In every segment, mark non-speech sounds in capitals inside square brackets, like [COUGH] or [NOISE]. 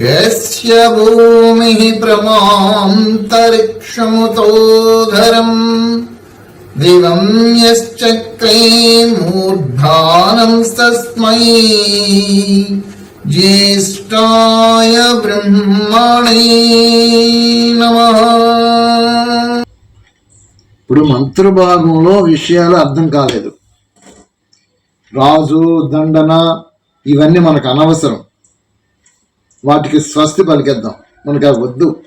यस्य भूमिः प्रमान्तरिक्षमुतोधरम् दिवम् यश्चक्रे यश्च क्रे मूर्भानंस्तस्मै బ్రహ్మణే నమ ఇప్పుడు మంత్రభాగంలో విషయాలు అర్థం కాలేదు. రాజు దండన ఇవన్నీ మనకు అనవసరం. వాటికి స్వస్తి పలికేద్దాం. మనకు అవి వద్దు.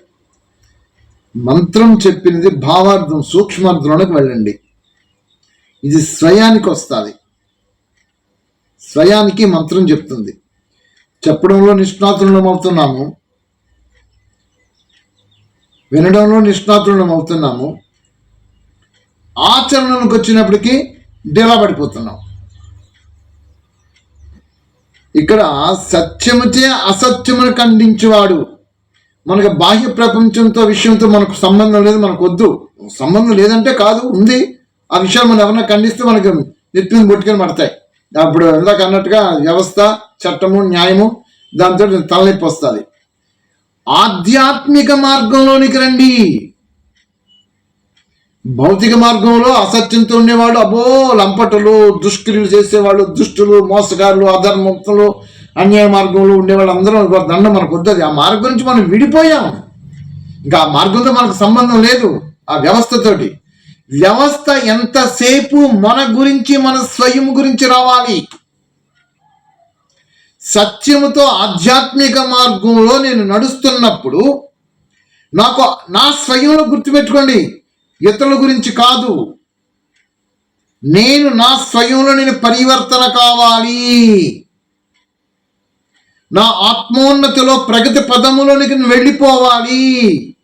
మంత్రం చెప్పినది భావార్థం సూక్ష్మార్థంలోకి వెళ్ళండి. ఇది స్వయానికి వస్తుంది. స్వయానికి మంత్రం చెప్తుంది. చెప్పడంలో నిష్ణాతులమవుతున్నాము వినడంలో నిష్ణాతులం అవుతున్నాము ఆచరణకు వచ్చినప్పటికీ డేలా పడిపోతున్నాం ఇక్కడ సత్యముచే అసత్యమును ఖండించేవాడు మనకు బాహ్య ప్రపంచంతో విషయంతో మనకు సంబంధం లేదు మనకు వద్దు. సంబంధం లేదంటే కాదు ఉంది. ఆ విషయాలు మనం ఎవరైనా ఖండిస్తే మనకు నెత్తిని బొట్టుకొని పడతాయి. అప్పుడు ఇందాక అన్నట్టుగా వ్యవస్థ చట్టము న్యాయము దాంతో తలనొప్పి వస్తుంది. ఆధ్యాత్మిక మార్గంలోనికి రండి. భౌతిక మార్గంలో అసత్యంతో ఉండేవాడు అబో లంపటలు దుష్క్రియలు చేసేవాళ్ళు దుష్టులు మోసగాళ్ళు అధర్మక్తులు అన్యాయ మార్గంలో ఉండేవాళ్ళు అందరూ దండ మనకు వద్దది. ఆ మార్గం నుంచి మనం విడిపోయాం. ఇంకా ఆ మార్గంతో మనకు సంబంధం లేదు ఆ వ్యవస్థతోటి. వ్యవస్థ ఎంతసేపు మన గురించి మన స్వయం గురించి రావాలి? సత్యముతో ఆధ్యాత్మిక మార్గంలో నేను నడుస్తున్నప్పుడు నాకు నా స్వయంలో గుర్తుపెట్టుకోండి. ఇతరుల గురించి కాదు. నేను నా స్వయంలో నేను పరివర్తన కావాలి. నా ఆత్మోన్నతిలో ప్రగతి పదములోనికి నేను వెళ్ళిపోవాలి.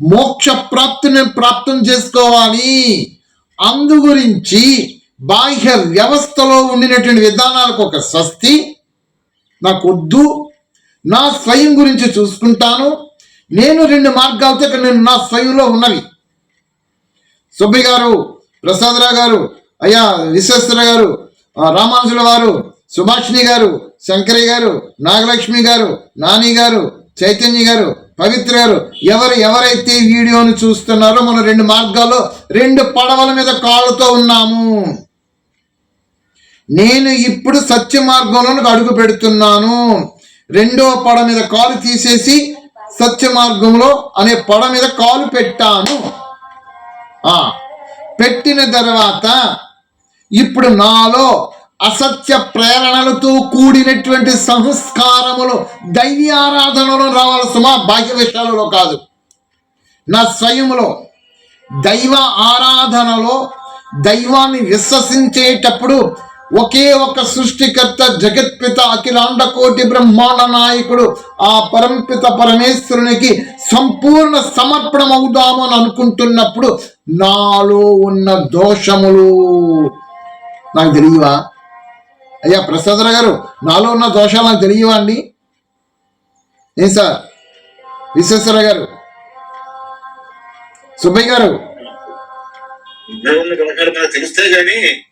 మోక్ష ప్రాప్తిని ప్రాప్తం చేసుకోవాలి. అందు గురించి బాహ్య వ్యవస్థలో ఉండినటువంటి విధానాలకు ఒక స్వస్తి నాకు వద్దు నా స్వయం గురించి చూసుకుంటాను. నేను రెండు మార్గాలతో ఇక్కడ నేను నా స్వయంలో ఉన్నవి. సుబ్బయ్య గారు ప్రసాదరావు గారు అయ్యా విశ్వేశ్వర గారు రామానుజుల వారు సుభాషిణి గారు శంకరయ్య గారు నాగలక్ష్మి గారు నాని గారు చైతన్య గారు పవిత్ర గారు ఎవరు ఎవరైతే ఈ వీడియోను చూస్తున్నారో మనం రెండు మార్గాల్లో రెండు పడవల మీద కాళ్ళతో ఉన్నాము. నేను ఇప్పుడు సత్య మార్గంలోనికి అడుగు పెడుతున్నాను. రెండో పడ మీద కాలు తీసేసి సత్య మార్గంలో అనే పడ మీద కాలు పెట్టాను. ఆ పెట్టిన తర్వాత ఇప్పుడు నాలో అసత్య ప్రేరణలతో కూడినటువంటి సంస్కారములు దైవీ ఆరాధనలో రావాలి సుమా బాహ్య విషయాలలో కాదు. నా స్వయంలో దైవ ఆరాధనలో దైవాన్ని విశ్వసించేటప్పుడు ఒకే ఒక సృష్టికర్త జగత్పిత అఖిలాండ కోటి బ్రహ్మాండ నాయకుడు. ఆ పరంపిత పరమేశ్వరునికి సంపూర్ణ సమర్పణం అవుదాము అని అనుకుంటున్నప్పుడు నాలో ఉన్న దోషములు. నాకు తెలియవా? అయ్యా ప్రసాదరావు గారు నాలో ఉన్న దోషాలు నాకు తెలియవా అండి? ఏం సార్? విశ్వేశ్వర గారు. సుబ్బయ్య గారు. తెలిస్తే కానీ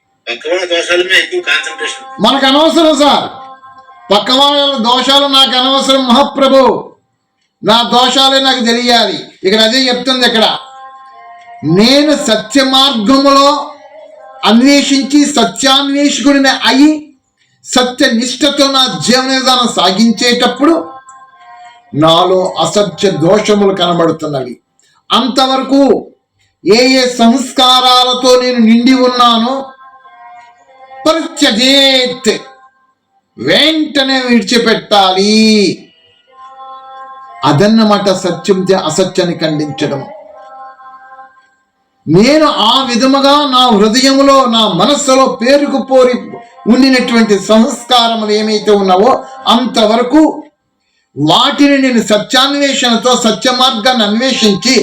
మనకు అనవసరం సార్. పక్క వాళ్ళ దోషాలు నాకు అనవసరం మహాప్రభు. నా దోషాలే నాకు తెలియాలి. ఇక్కడ అదే చెప్తుంది ఇక్కడ. నేను సత్య మార్గములో అన్వేషించి సత్యాన్వేషకుడిని అయి సత్య నిష్ఠతో నా జీవన విధానం సాగించేటప్పుడు నాలో అసత్య దోషములు కనబడుతున్నవి. అంతవరకు ఏ ఏ సంస్కారాలతో నేను నిండి ఉన్నానో పరిత్యజేత్ వెంటనే విడిచిపెట్టాలి. అదన్నమాట సత్యం అసత్యాన్ని ఖండించడం. నేను ఆ విధముగా నా హృదయములో నా మనస్సులో పేరుకుపోరి ఉండినటువంటి సంస్కారములు ఏమైతే ఉన్నావో అంతవరకు వాటిని నేను సత్యాన్వేషణతో సత్య మార్గాన్ని అన్వేషించి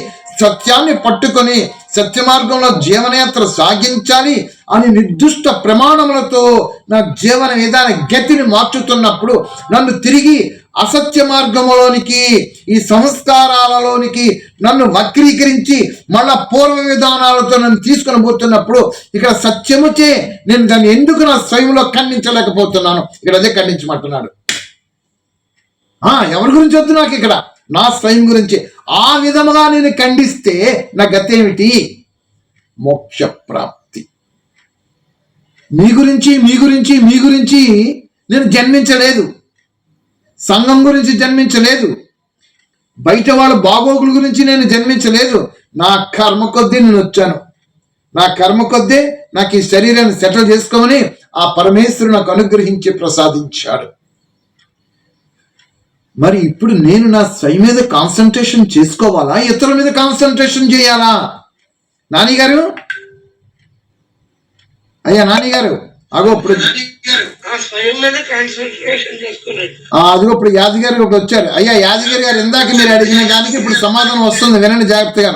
సత్యాన్ని పట్టుకొని సత్య మార్గంలో జీవనయాత్ర సాగించాలి అని నిర్దిష్ట ప్రమాణములతో నా జీవన విధాన గతిని మార్చుతున్నప్పుడు నన్ను తిరిగి అసత్య మార్గములోనికి ఈ సంస్కారాలలోనికి నన్ను వక్రీకరించి మళ్ళా పూర్వ విధానాలతో నన్ను తీసుకొని పోతున్నప్పుడు ఇక్కడ సత్యముచే నేను దాన్ని ఎందుకు నా స్వయంలో ఖండించలేకపోతున్నాను? ఇక్కడ అదే ఖండించమంటున్నాడు. ఎవరి గురించి వద్దు నాకు ఇక్కడ? నా స్వయం గురించి. ఆ విధముగా నేను ఖండిస్తే నా గతేమిటి? ఏమిటి మోక్ష ప్రాప్తి. మీ గురించి మీ గురించి మీ గురించి నేను జన్మించలేదు. సంఘం గురించి జన్మించలేదు. బయట వాళ్ళ బాగోగుల గురించి నేను జన్మించలేదు. నా కర్మ కొద్దీ నేను వచ్చాను. నా కర్మ కొద్దీ నాకు ఈ శరీరాన్ని సెటిల్ చేసుకోమని ఆ పరమేశ్వరుడు నాకు అనుగ్రహించి ప్రసాదించాడు. మరి ఇప్పుడు నేను నా స్వయం మీద కాన్సన్ట్రేషన్ చేసుకోవాలా? ఇతరుల మీద కాన్సన్ట్రేషన్ చేయాలా? నాని గారు అయ్యా నాని గారు అగో ఇప్పుడు అదిగో ఇప్పుడు యాదగిరి ఒకటి వచ్చారు అయ్యా యాదగిరి గారు ఇందాక మీరు అడిగిన దానికి ఇప్పుడు సమాధానం వస్తుంది. వినండి జాగ్రత్తగా.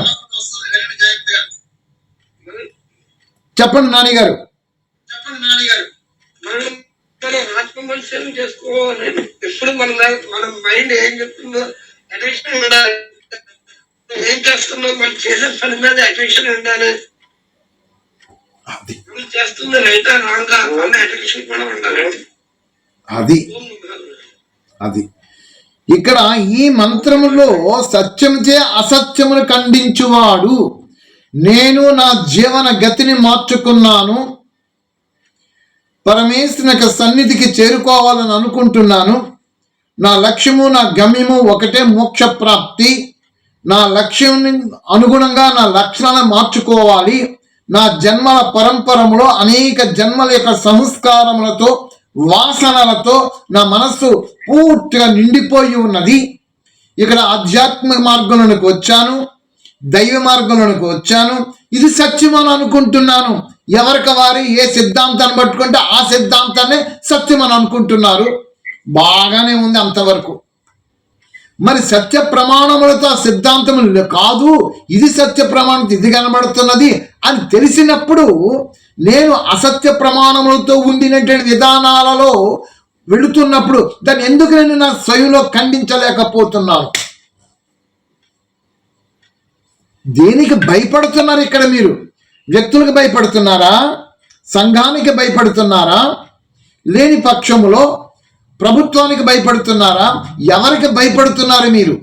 చెప్పండి నాని గారు మనం మనం ఆత్మ పరిశీలన చేసుకోవాలి. ఎప్పుడు మన మన మైండ్ ఏం చెప్తుందో అటెన్షన్ ఉండాలి. ఏం చేస్తుందో మనం చేసే పని మీద అటెన్షన్ ఉండాలి. చేస్తుంది రైటా రాంగా అటెన్షన్ కూడా ఉండాలి. అది. అది. ఇక్కడ ఈ మంత్రములో సత్యముచే అసత్యమును ఖండించువాడు. నేను నా జీవన గతిని మార్చుకున్నాను. పరమేశ్వరుని యొక్క సన్నిధికి చేరుకోవాలని అనుకుంటున్నాను. నా లక్ష్యము నా గమ్యము ఒకటే మోక్ష ప్రాప్తి. నా లక్ష్యం అనుగుణంగా నా లక్షణాలను మార్చుకోవాలి. నా జన్మల పరంపరములో అనేక జన్మల యొక్క సంస్కారములతో వాసనలతో నా మనస్సు పూర్తిగా నిండిపోయి ఉన్నది. ఇక్కడ ఆధ్యాత్మిక మార్గంలోనికి వచ్చాను. దైవ మార్గంలోనికి వచ్చాను. ఇది సత్యం అని అనుకుంటున్నాను. ఎవరికి వారి? ఏ సిద్ధాంతాన్ని పట్టుకుంటే ఆ సిద్ధాంతాన్ని సత్యం అని అనుకుంటున్నారు? బాగానే ఉంది అంతవరకు. మరి సత్య ప్రమాణములతో ఆ సిద్ధాంతములు కాదు ఇది సత్య ప్రమాణం ఇది కనబడుతున్నది అని తెలిసినప్పుడు నేను అసత్య ప్రమాణములతో ఉండినటువంటి విధానాలలో వెళుతున్నప్పుడు దాన్ని ఎందుకు నేను నా స్వయంలో ఖండించలేకపోతున్నాను? దేనికి భయపడుతున్నారు ఇక్కడ మీరు? వ్యక్తులకు భయపడుతున్నారా? సంఘానికి భయపడుతున్నారా? లేని పక్షములో ప్రభుత్వానికి భయపడుతున్నారా? ఎవరికి భయపడుతున్నారు మీరు?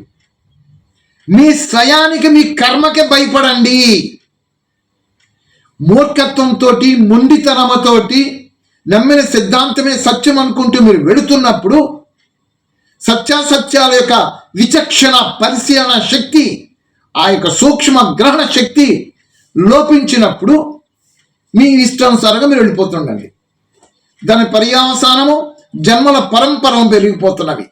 మీ స్వయానికి మీ కర్మకి భయపడండి. మూర్ఖత్వంతో మొండితనముతోటి నమ్మిన సిద్ధాంతమే సత్యం అనుకుంటూ మీరు వెళుతున్నప్పుడు సత్యాసత్యాల యొక్క విచక్షణ పరిశీలన శక్తి ఆ యొక్క సూక్ష్మ గ్రహణ శక్తి లోపించినప్పుడు మీ ఇష్టానుసారంగా మీరు వెళ్ళిపోతుండండి. దాని పర్యావసానము జన్మల పరంపరం పెరిగిపోతున్నవి.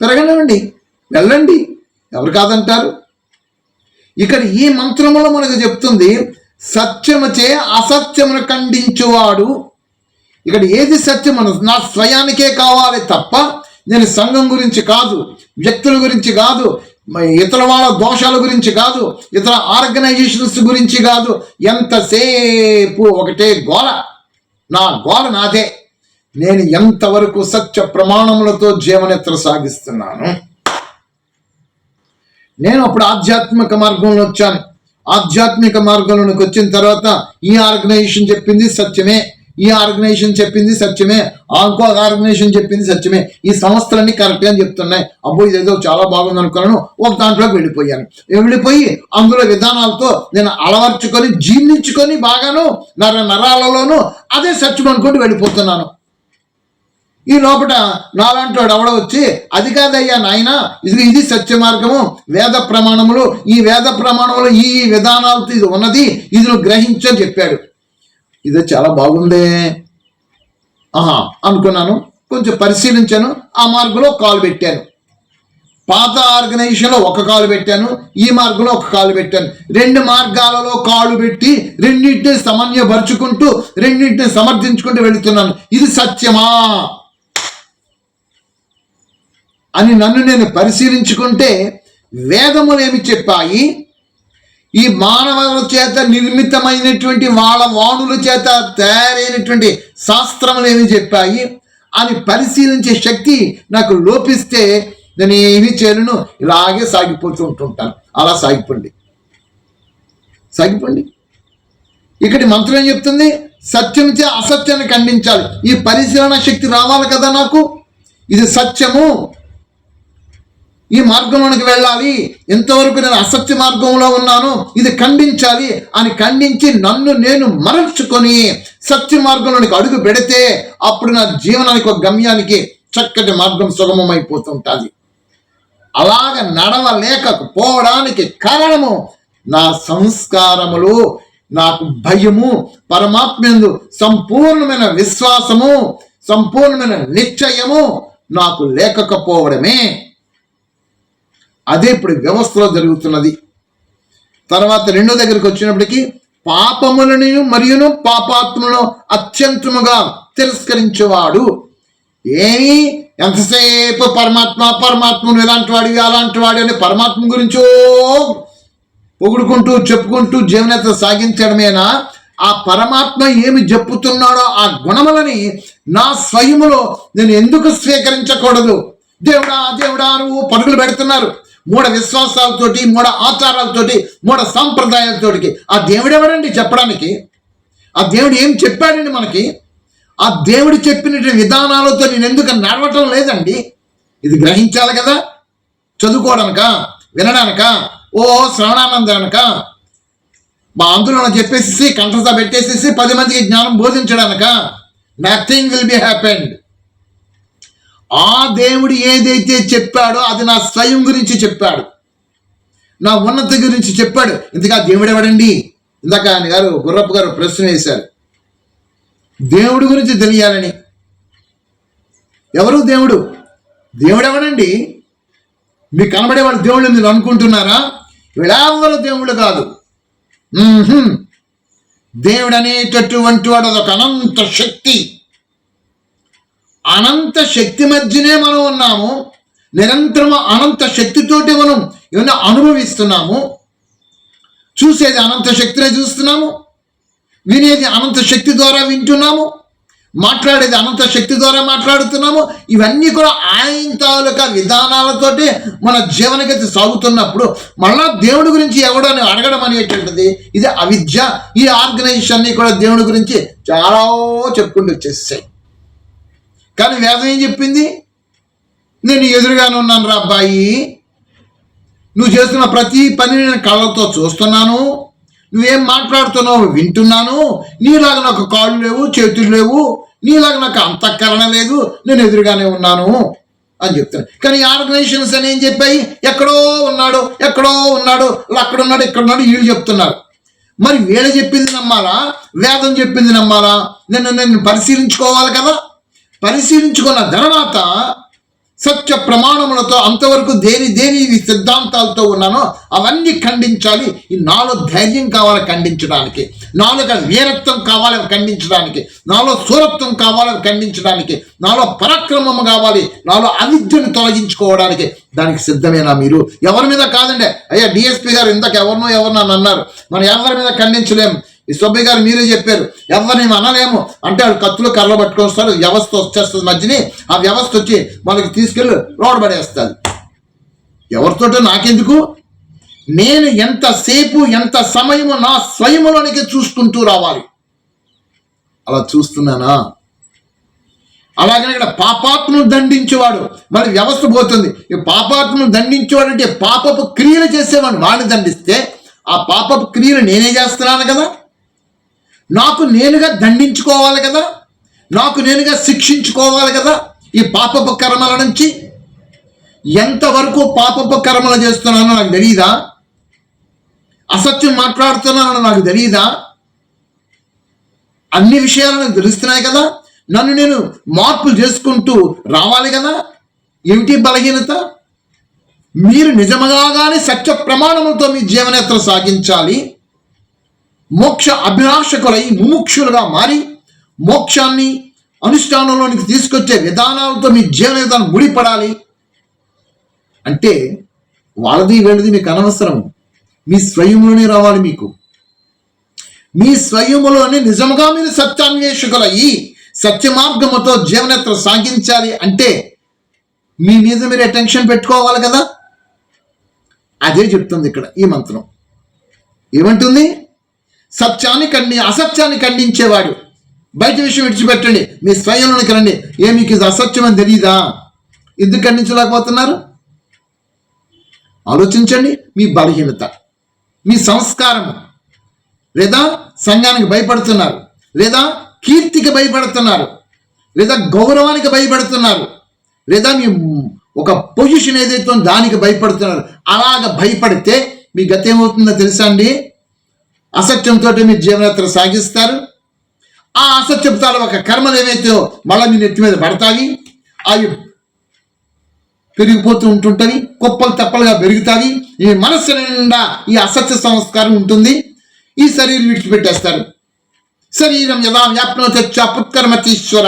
పెరగనివ్వండి వెళ్ళండి ఎవరు కాదంటారు? ఇక్కడ ఈ మంత్రములో మనకు చెప్తుంది సత్యముచే అసత్యమును ఖండించువాడు. ఇక్కడ ఏది సత్యమను నా స్వయానికే కావాలి తప్ప నేను సంఘం గురించి కాదు వ్యక్తుల గురించి కాదు ఇతర వాళ్ళ దోషాల గురించి కాదు ఇతర ఆర్గనైజేషన్స్ గురించి కాదు. ఎంతసేపు ఒకటే గోల? నా గోల నాదే. నేను ఎంతవరకు సత్య ప్రమాణములతో జీవనెత్ర సాగిస్తున్నాను? నేను అప్పుడు ఆధ్యాత్మిక మార్గంలో వచ్చాను. ఆధ్యాత్మిక మార్గంలోకి వచ్చిన తర్వాత ఈ ఆర్గనైజేషన్ చెప్పింది సత్యమే. ఈ ఆర్గనైజేషన్ చెప్పింది సత్యమే ఆ ఇంకో ఆర్గనైజేషన్ చెప్పింది సత్యమే. ఈ సంస్థలన్నీ కరెక్ట్ అని చెప్తున్నాయి. అబ్బో ఇదేదో చాలా బాగుంది అనుకున్నాను. ఒక దాంట్లోకి వెళ్ళిపోయాను. వెళ్ళిపోయి అందులో విధానాలతో నేను అలవర్చుకొని జీర్ణించుకొని బాగాను నర నరాలలోనూ అదే సత్యం అనుకుంటూ వెళ్ళిపోతున్నాను. ఈ లోపల నాలాంటి వాడు వచ్చి అది కాదయ్యా నాయన ఇది ఇది సత్య మార్గము. వేద ప్రమాణములు ఈ వేద ప్రమాణములు ఈ ఈ విధానాలతో ఇది ఉన్నది ఇది నువ్వు గ్రహించని చెప్పాడు. ఇది చాలా బాగుందే. ఆహా అనుకున్నాను. కొంచెం పరిశీలించాను. ఆ మార్గంలో కాలు పెట్టాను. పాత ఆర్గనైజేషన్లో ఒక కాలు పెట్టాను. ఈ మార్గంలో ఒక కాలు పెట్టాను. రెండు మార్గాలలో కాలు పెట్టి రెండింటిని సమన్వయపరుచుకుంటూ రెండింటిని సమర్థించుకుంటూ వెళుతున్నాను. ఇది సత్యమా? అని నన్ను నేను పరిశీలించుకుంటే వేదములు ఏమి చెప్పాయి? ఈ మానవుల చేత నిర్మితమైనటువంటి వాళ్ళ వాణుల చేత తయారైనటువంటి శాస్త్రములు ఏమి చెప్పాయి? అని పరిశీలించే శక్తి నాకు లోపిస్తే నేను ఏమీ చేయను? ఇలాగే సాగిపోతూ ఉంటుంటాను. అలా సాగిపోండి. సాగిపోండి. ఇక్కడి మంత్రం ఏం చెప్తుంది? సత్యంచే అసత్యాన్ని ఖండించాలి. ఈ పరిశీలన శక్తి రావాలి కదా నాకు? ఇది సత్యము. ఈ మార్గంలోనికి వెళ్ళాలి. ఇంతవరకు నేను అసత్య మార్గంలో ఉన్నాను ఇది ఖండించాలి అని ఖండించి నన్ను నేను మరల్చుకొని సత్య మార్గంలోనికి అడుగు పెడితే అప్పుడు నా జీవనానికి ఒక గమ్యానికి చక్కటి మార్గం సుగమమైపోతుంటుంది. అలాగ నడవలేకపోవడానికి కారణము నా సంస్కారములు నాకు భయము పరమాత్మందు సంపూర్ణమైన విశ్వాసము సంపూర్ణమైన నిశ్చయము నాకు లేకపోవడమే. అదే ఇప్పుడు వ్యవస్థలో జరుగుతున్నది. తర్వాత రెండో దగ్గరికి వచ్చినప్పటికీ పాపములను మరియును పాపాత్ములను అత్యంతముగా తిరస్కరించేవాడు. ఏమి ఎంతసేపు పరమాత్మ పరమాత్మను ఇలాంటి వాడు అలాంటి వాడు అని పరమాత్మ గురించో పొగుడుకుంటూ చెప్పుకుంటూ జీవనత సాగించడమేనా? ఆ పరమాత్మ ఏమి చెప్పుతున్నాడో ఆ గుణములని నా స్వయములో నేను ఎందుకు స్వీకరించకూడదు? దేవుడా దేవుడా నువ్వు పరుగులు పెడుతున్నారు. మూఢ విశ్వాసాలతోటి మూఢ ఆచారాలతోటి మూఢ సాంప్రదాయాలతోటికి ఆ దేవుడెవడండి చెప్పడానికి? ఆ దేవుడు ఏం చెప్పాడండి మనకి? ఆ దేవుడు చెప్పిన విధానాలతో నేను ఎందుకు నడవటం లేదండి? ఇది గ్రహించాలి కదా? చదువుకోవడానిక? వినడానిక? ఓ శ్రవణానందానిక మా అందులో చెప్పేసి కంఠస పెట్టేసేసి పది మందికి జ్ఞానం బోధించడానిక? నథింగ్ విల్ బి హ్యాపెండ్ ఆ దేవుడు ఏదైతే చెప్పాడో అది నా స్వయం గురించి చెప్పాడు. నా ఉన్నతి గురించి చెప్పాడు. ఇంతగా దేవుడు ఎవడండి? ఇందాక ఆయన గారు గుర్రప్ప గారు ప్రశ్న వేశారు. దేవుడి గురించి తెలియాలని. ఎవరు దేవుడు? దేవుడు ఎవడండి? మీకు కనబడేవాడు దేవుళ్ళు మీరు అనుకుంటున్నారా? వీళ్ళెవరు దేవుళ్ళు కాదు. దేవుడు అనేటటువంటి వాడు అదొక అనంత శక్తి. అనంత శక్తి మధ్యనే మనం ఉన్నాము. నిరంతరం అనంత శక్తితోటి మనం ఏమైనా అనుభవిస్తున్నాము. చూసేది అనంత శక్తినే చూస్తున్నాము. వినేది అనంత శక్తి ద్వారా వింటున్నాము. మాట్లాడేది అనంత శక్తి ద్వారా మాట్లాడుతున్నాము. ఇవన్నీ కూడా ఆయన తాలూకా విధానాలతోటి మన జీవనగతి సాగుతున్నప్పుడు మళ్ళా దేవుడి గురించి ఎవడని అని అడగడం అనేటువంటిది ఇది అవిద్య. ఈ ఆర్గనైజేషన్ అన్ని కూడా దేవుడి గురించి చాలా చెప్పుకుంటూ వచ్చేసాయి. కానీ వేదం ఏం చెప్పింది? నేను ఎదురుగానే ఉన్నాను రా అబ్బాయి. నువ్వు చేస్తున్న ప్రతి పని నేను కళ్ళతో చూస్తున్నాను. నువ్వేం మాట్లాడుతున్నావు? వింటున్నాను. నీలాగా నాకు కాళ్ళు లేవు చేతులు లేవు. నీలాగా నాకు అంతఃకరణ లేదు. నేను ఎదురుగానే ఉన్నాను అని చెప్తాను. కానీ ఆర్గనైజేషన్స్ అని ఏం చెప్పాయి? ఎక్కడో ఉన్నాడు ఎక్కడో ఉన్నాడు అక్కడ ఉన్నాడు ఇక్కడ ఉన్నాడు వీళ్ళు చెప్తున్నారు. మరి వీళ్ళు చెప్పింది నమ్మాలా? వేదం చెప్పింది నమ్మాలా? నిన్ను నేను పరిశీలించుకోవాలి కదా. పరిశీలించుకున్న తర్వాత సత్య ప్రమాణములతో అంతవరకు దేని దేని సిద్ధాంతాలతో ఉన్నానో అవన్నీ ఖండించాలి. ఈ నాలో ధైర్యం కావాలి ఖండించడానికి. నాలో వీరత్వం కావాలి ఖండించడానికి. నాలో సూరత్వం కావాలి ఖండించడానికి. నాలో పరాక్రమం కావాలి. నాలో అవిద్యను తొలగించుకోవడానికి. దానికి సిద్ధమేనా మీరు? ఎవరి మీద కాదండి. అయ్యా డిఎస్పీ గారు ఇందాక ఎవరినో ఎవరినో అన్నారు. మనం ఎవరి మీద ఖండించలేము ఈ సుబ్బయ్య గారు మీరే చెప్పారు. ఎవరిని అనలేము. అంటే వాడు కత్తులు కర్రలు పట్టుకొని వస్తారు. వ్యవస్థ వచ్చేస్తుంది మధ్యని. ఆ వ్యవస్థ వచ్చి మనకి తీసుకెళ్ళి రోడ్ పడేస్తుంది. ఎవరితోటో నాకెందుకు? నేను ఎంతసేపు ఎంత సమయము నా స్వయములోనికి చూసుకుంటూ రావాలి. అలా చూస్తున్నానా? అలాగనే ఇక్కడ పాపాత్మను దండించేవాడు. మరి వ్యవస్థ పోతుంది. ఈ పాపాత్మను దండించేవాడు అంటే పాపపు క్రియలు చేసేవాడు వాడిని దండిస్తే ఆ పాపపు క్రియలు నేనే చేస్తున్నాను కదా? నాకు నేనుగా దండించుకోవాలి కదా నాకు నేనుగా శిక్షించుకోవాలి కదా ఈ పాపపు కర్మల నుంచి? ఎంతవరకు పాపపు కర్మలు చేస్తున్నానో నాకు తెలియదా అసత్యం మాట్లాడుతున్నానో నాకు తెలియదా అన్ని విషయాలు నాకు తెలుస్తున్నాయి కదా నన్ను నేను మార్పులు చేసుకుంటూ రావాలి కదా? ఏమిటి బలహీనత? మీరు నిజముగానే సత్య ప్రమాణములతో మీ జీవనయాత్ర సాగించాలి. మోక్ష అభిలాషకులై ముముక్షులుగా మారి మోక్షాన్ని అనుష్ఠానంలోనికి తీసుకొచ్చే విధానాలతో మీ జీవన విధానం ముడిపడాలి. అంటే వాళ్ళది వీళ్ళది మీకు అనవసరం. మీ స్వయంలోనే రావాలి మీకు. మీ స్వయములోనే నిజముగా మీరు సత్యాన్వేషకులయ్యి సత్య మార్గముతో జీవనయాత్ర సాగించాలి అంటే మీ మీద మీరు టెన్షన్ పెట్టుకోవాలి కదా? అదే చెప్తుంది ఇక్కడ ఈ మంత్రం. ఏమంటుంది? సత్యాన్ని ఖండి అసత్యాన్ని ఖండించేవాడు. బయట విషయం విడిచిపెట్టండి మీ స్వయంలోనికి రండి ఏ మీకు ఇది అసత్యం అని తెలియదా ఎందుకు ఖండించలేకపోతున్నారు? ఆలోచించండి మీ బలహీనత మీ సంస్కారము లేదా సంఘానికి భయపడుతున్నారు లేదా కీర్తికి భయపడుతున్నారు లేదా గౌరవానికి భయపడుతున్నారు లేదా మీ ఒక పొజిషన్ ఏదైతే దానికి భయపడుతున్నారు. అలాగ భయపడితే మీ గతి ఏమవుతుందో తెలుసా అండి? అసత్యంతో మీరు జీవనయాత్ర సాగిస్తారు. ఆ అసత్యపు ఒక కర్మలు ఏవైతే మళ్ళీ మీ నెత్తి మీద పడతాయి అవి పెరిగిపోతూ ఉంటుంటవి కుప్పలు తెప్పలుగా పెరుగుతాయి ఈ మనస్సు నిండా ఈ అసత్య సంస్కారం ఉంటుంది ఈ శరీరం విడిచిపెట్టేస్తారు. శరీరం యథా వ్యాప్నో తెచ్చ పుత్కర్మతీశ్వర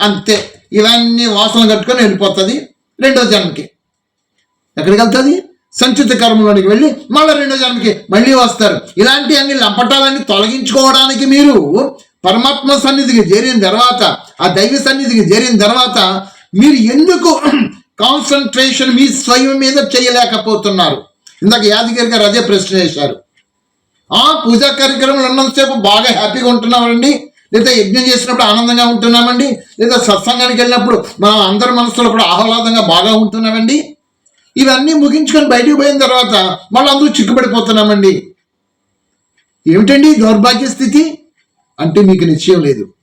అంతే. ఇవన్నీ వాసనలు కట్టుకొని వెళ్ళిపోతుంది రెండో జన్మకి. ఎక్కడికి వెళ్తుంది? సంచిత కర్మలోనికి వెళ్ళి మళ్ళీ రెండో జన్మకి మళ్ళీ వస్తారు. ఇలాంటి అన్ని లంపటాలన్నీ తొలగించుకోవడానికి మీరు పరమాత్మ సన్నిధికి చేరిన తర్వాత ఆ దైవ సన్నిధికి చేరిన తర్వాత మీరు ఎందుకు [CLEARS THROAT] కాన్సన్ట్రేషన్ మీ స్వయం మీద చేయలేకపోతున్నారు? ఇందాక యాదగిరి గారు అదే ప్రశ్న చేశారు. ఆ పూజా కార్యక్రమాలు ఉన్నంతసేపు బాగా హ్యాపీగా ఉంటున్నామండి? లేదా యజ్ఞం చేసినప్పుడు ఆనందంగా ఉంటున్నామండి? లేదా సత్సంగానికి వెళ్ళినప్పుడు మనం అందరి మనసులో కూడా ఆహ్లాదంగా బాగా ఉంటున్నామండి? ఇవన్నీ ముగించుకొని బయటకు పోయిన తర్వాత మళ్ళీ అందరూ చిక్కుపడిపోతున్నామండి ఏమిటండి దౌర్భాగ్య స్థితి? అంటే మీకు నిశ్చయం లేదు.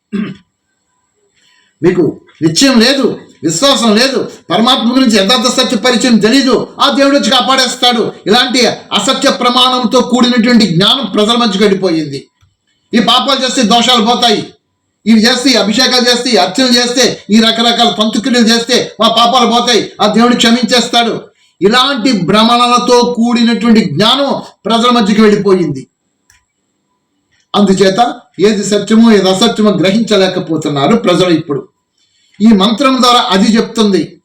మీకు నిశ్చయం లేదు విశ్వాసం లేదు పరమాత్మ గురించి యథార్థ సత్య పరిచయం తెలీదు. ఆ దేవుడు వచ్చి కాపాడేస్తాడు. ఇలాంటి అసత్య ప్రమాణంతో కూడినటువంటి జ్ఞానం ప్రజల మధ్య గడిపోయింది ఈ పాపాలు చేస్తే దోషాలు పోతాయి. ఇవి చేస్తే అభిషేకాలు చేస్తే అర్చనలు చేస్తే ఈ రకరకాల పంతుక్రియలు చేస్తే మా పాపాలు పోతాయి. ఆ దేవుడు క్షమించేస్తాడు. ఇలాంటి భ్రమణలతో కూడినటువంటి జ్ఞానం ప్రజల మధ్యకి వెళ్ళిపోయింది. అందుచేత ఏది సత్యమో ఏది అసత్యమో గ్రహించలేకపోతున్నారు ప్రజలు ఇప్పుడు. ఈ మంత్రం ద్వారా అది చెప్తుంది.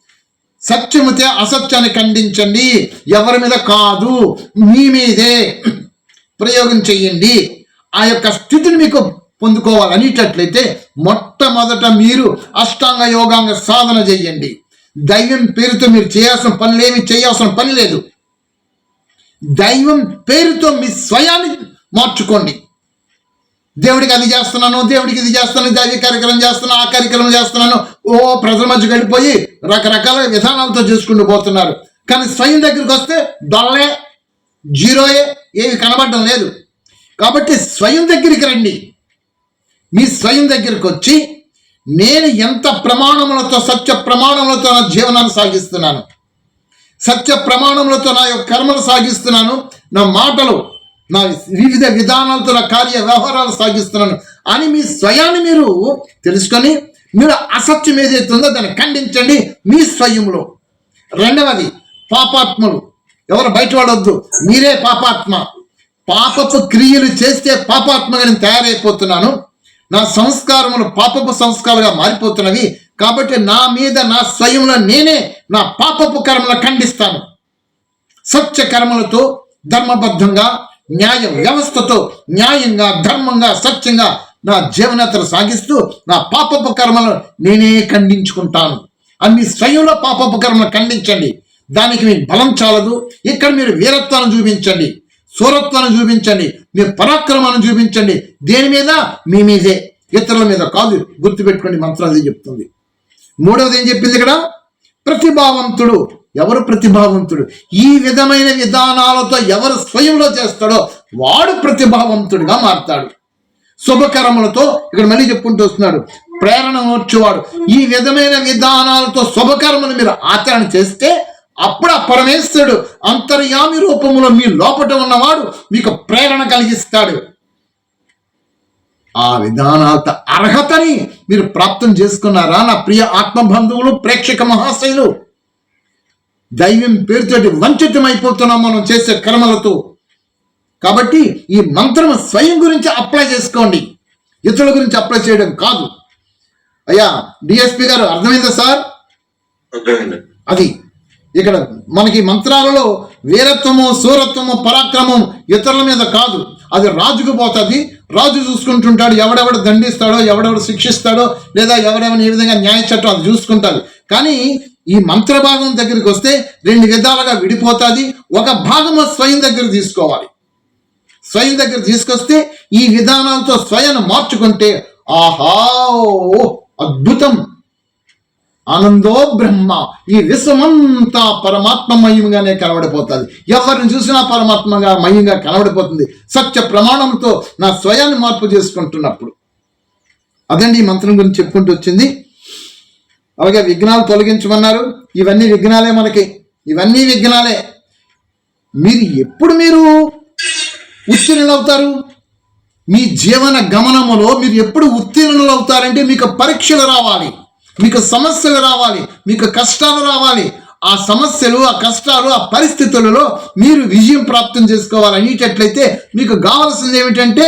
సత్యమితే అసత్యాన్ని ఖండించండి. ఎవరి మీద కాదు మీ మీదే ప్రయోగం చెయ్యండి ఆ యొక్క స్థితిని మీకు పొందుకోవాలనేటట్లయితే మొట్టమొదట మీరు అష్టాంగ యోగాంగ సాధన చెయ్యండి దైవం పేరుతో మీరు చేయాల్సిన పనులేమి చేయాల్సిన పని లేదు. దైవం పేరుతో మీ స్వయాన్ని మార్చుకోండి. దేవుడికి అది చేస్తున్నాను దేవుడికి ఇది చేస్తాను దైవ కార్యక్రమం చేస్తున్నాను ఆ కార్యక్రమం చేస్తున్నాను. ఓ ప్రజల మధ్య గడిపోయి రకరకాల విధానాలతో చేసుకుంటూ పోతున్నారు. కానీ స్వయం దగ్గరికి వస్తే డొల్లే జీరోయే ఏమి కనబడడం లేదు. కాబట్టి స్వయం దగ్గరికి రండి. మీ స్వయం దగ్గరికి వచ్చి నేను ఎంత ప్రమాణములతో సత్య ప్రమాణములతో నా జీవనాన్ని సాగిస్తున్నాను? సత్య ప్రమాణములతో నా యొక్క కర్మలు సాగిస్తున్నాను? నా మాటలు నా వివిధ విధానాలతో నా కార్య వ్యవహారాలు సాగిస్తున్నాను? అని మీ స్వయాన్ని మీరు తెలుసుకొని మీరు అసత్యం ఏదైతే ఉందో దాన్ని ఖండించండి మీ స్వయంలో. రెండవది పాపాత్మలు. ఎవరు బయటపడొద్దు మీరే పాపాత్మ. పాపపు క్రియలు చేస్తే పాపాత్మగా నేను తయారైపోతున్నాను. నా సంస్కారములు పాపపు సంస్కారాలుగా మారిపోతున్నవి. కాబట్టి నా మీద నా స్వయంలో నేనే నా పాపపు కర్మలు ఖండిస్తాను. సత్య కర్మలతో ధర్మబద్ధంగా న్యాయ వ్యవస్థతో న్యాయంగా ధర్మంగా సత్యంగా నా జీవనతను సాగిస్తూ నా పాపపు కర్మలను నేనే ఖండించుకుంటాను. అన్ని స్వయంలో పాపపు కర్మలు ఖండించండి. దానికి మీ బలం చాలదు. ఇక్కడ మీరు వీరత్వాన్ని చూపించండి. సూరత్వాన్ని చూపించండి మీ పరాక్రమాన్ని చూపించండి. దేని మీద? మీ మీదే. ఇతరుల మీద కాదు గుర్తుపెట్టుకోండి మంత్రం అది చెప్తుంది. మూడవది ఏం చెప్పింది ఇక్కడ? ప్రతిభావంతుడు. ఎవరు ప్రతిభావంతుడు? ఈ విధమైన విధానాలతో ఎవరు స్వయంలో చేస్తాడో వాడు ప్రతిభావంతుడిగా మారతాడు. శుభకరములతో ఇక్కడ మళ్ళీ చెప్పుకుంటూ వస్తున్నాడు. ప్రేరణ నోర్చేవాడు. ఈ విధమైన విధానాలతో శుభకర్మలు మీరు ఆచరణ చేస్తే అప్పుడు ఆ పరమేశ్వరుడు అంతర్యామి రూపంలో మీ లోపట ఉన్నవాడు మీకు ప్రేరణ కలిగిస్తాడు. ఆ విధానాలతో అర్హతని మీరు ప్రాప్తం చేసుకున్నారా? నా ప్రియ ఆత్మ బంధువులు ప్రేక్షక మహాశయులు దైవం పేరుతోటి వంచితమైపోతున్నాం మనం చేసే కర్మలతో. కాబట్టి ఈ మంత్రం స్వయం గురించి అప్లై చేసుకోండి. ఇతరుల గురించి అప్లై చేయడం కాదు. అయ్యా డిఎస్పి గారు అర్థమైందా సార్? అది ఇక్కడ మనకి మంత్రాలలో వీరత్వము సూరత్వము పరాక్రమం ఇతరుల మీద కాదు. అది రాజుకు పోతుంది. రాజు చూసుకుంటుంటాడు ఎవడెవడు దండిస్తాడో ఎవడెవడు శిక్షిస్తాడో లేదా ఎవడెవరిని ఏ విధంగా న్యాయ చట్టం అది చూసుకుంటాడు. కానీ ఈ మంత్ర భాగం దగ్గరికి వస్తే రెండు విధాలుగా విడిపోతుంది. ఒక భాగము స్వయం దగ్గర తీసుకోవాలి. స్వయం దగ్గర తీసుకొస్తే ఈ విధానాలతో స్వయం మార్చుకుంటే ఆహా ఓ, అద్భుతం! ఆనందో బ్రహ్మ. ఈ విశ్వమంతా పరమాత్మమయంగానే కనబడిపోతుంది. ఎవరిని చూసినా పరమాత్మగా మయంగా కనబడిపోతుంది. సత్య ప్రమాణంతో నా స్వయాన్ని మార్పు చేసుకుంటున్నప్పుడు. అదండి ఈ మంత్రం గురించి చెప్పుకుంటూ వచ్చింది. అలాగే విఘ్నాలు తొలగించమన్నారు. ఇవన్నీ విఘ్నాలే మనకి. ఇవన్నీ విఘ్నాలే. మీరు ఎప్పుడు మీరు ఉత్తీర్ణులు అవుతారు మీ జీవన గమనములో మీరు ఎప్పుడు ఉత్తీర్ణులు అవుతారంటే మీకు పరీక్షలు రావాలి. మీకు సమస్యలు రావాలి మీకు కష్టాలు రావాలి. ఆ సమస్యలు ఆ కష్టాలు ఆ పరిస్థితులలో మీరు విజయం ప్రాప్తం చేసుకోవాలి అనేటట్లయితే మీకు కావాల్సింది ఏమిటంటే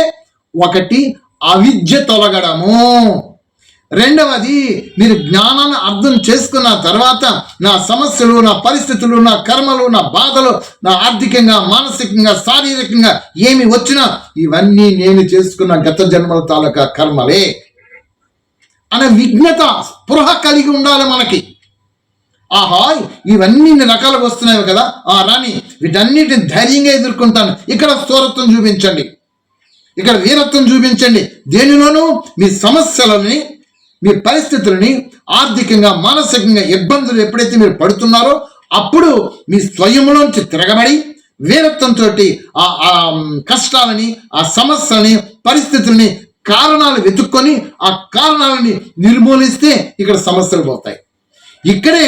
ఒకటి అవిద్య తొలగడము. రెండవది మీరు జ్ఞానాన్ని అర్థం చేసుకున్న తర్వాత నా సమస్యలు నా పరిస్థితులు నా కర్మలు నా బాధలు నా ఆర్థికంగా మానసికంగా శారీరకంగా ఏమి వచ్చినా ఇవన్నీ నేను చేసుకున్న గత జన్మల తాలూకా కర్మలే. అనే విఘ్నత స్పృహ కలిగి ఉండాలి మనకి. ఆహా ఇవన్నీ ఇన్ని వస్తున్నాయి కదా. ఆ రాని వీటన్నిటిని ధైర్యంగా ఎదుర్కొంటాను. ఇక్కడ స్థూరత్వం చూపించండి. ఇక్కడ వీరత్వం చూపించండి. దేనిలోనూ మీ సమస్యలని మీ పరిస్థితులని ఆర్థికంగా మానసికంగా ఇబ్బందులు ఎప్పుడైతే మీరు పడుతున్నారో అప్పుడు మీ స్వయంలోంచి తిరగబడి వీరత్వంతో ఆ ఆ కష్టాలని ఆ సమస్యలని పరిస్థితుల్ని కారణాలు వెతుక్కొని ఆ కారణాలని నిర్మూలిస్తే ఇక్కడ సమస్యలు పోతాయి. ఇక్కడే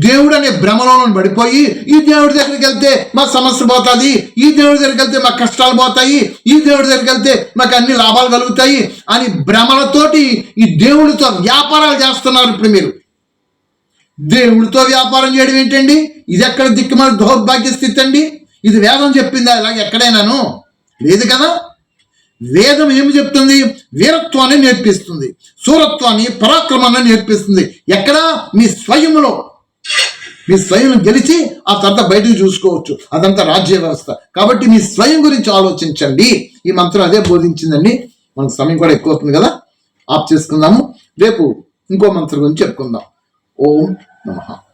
దేవుడు అనే భ్రమలోనూ పడిపోయి ఈ దేవుడి దగ్గరికి వెళ్తే మా సమస్య పోతుంది ఈ దేవుడి దగ్గరికి వెళ్తే మా కష్టాలు పోతాయి ఈ దేవుడి దగ్గరికి వెళ్తే మాకు అన్ని లాభాలు కలుగుతాయి అని భ్రమలతోటి ఈ దేవుడితో వ్యాపారాలు చేస్తున్నారు ఇప్పుడు మీరు. దేవుడితో వ్యాపారం చేయడం ఏంటండి? ఇది ఎక్కడ దిక్కుమాల దౌర్భాగ్య స్థితి అండి? ఇది వేదం చెప్పిందా? ఇలాగ ఎక్కడైనాను? లేదు కదా? వేదం ఏమి చెప్తుంది? వీరత్వాన్ని నేర్పిస్తుంది. సూరత్వాన్ని పరాక్రమాన్ని నేర్పిస్తుంది. ఎక్కడ? మీ స్వయములో మీ స్వయం గెలిచి ఆ తర్వాత బయటకు చూసుకోవచ్చు. అదంతా రాజ్య వ్యవస్థ. కాబట్టి మీ స్వయం గురించి ఆలోచించండి. ఈ మంత్రం అదే బోధించిందండి. మనకు సమయం కూడా ఎక్కువ అవుతుంది కదా? ఆఫ్ చేసుకుందాము. రేపు ఇంకో మంత్రం గురించి చెప్పుకుందాం. ఓం నమః.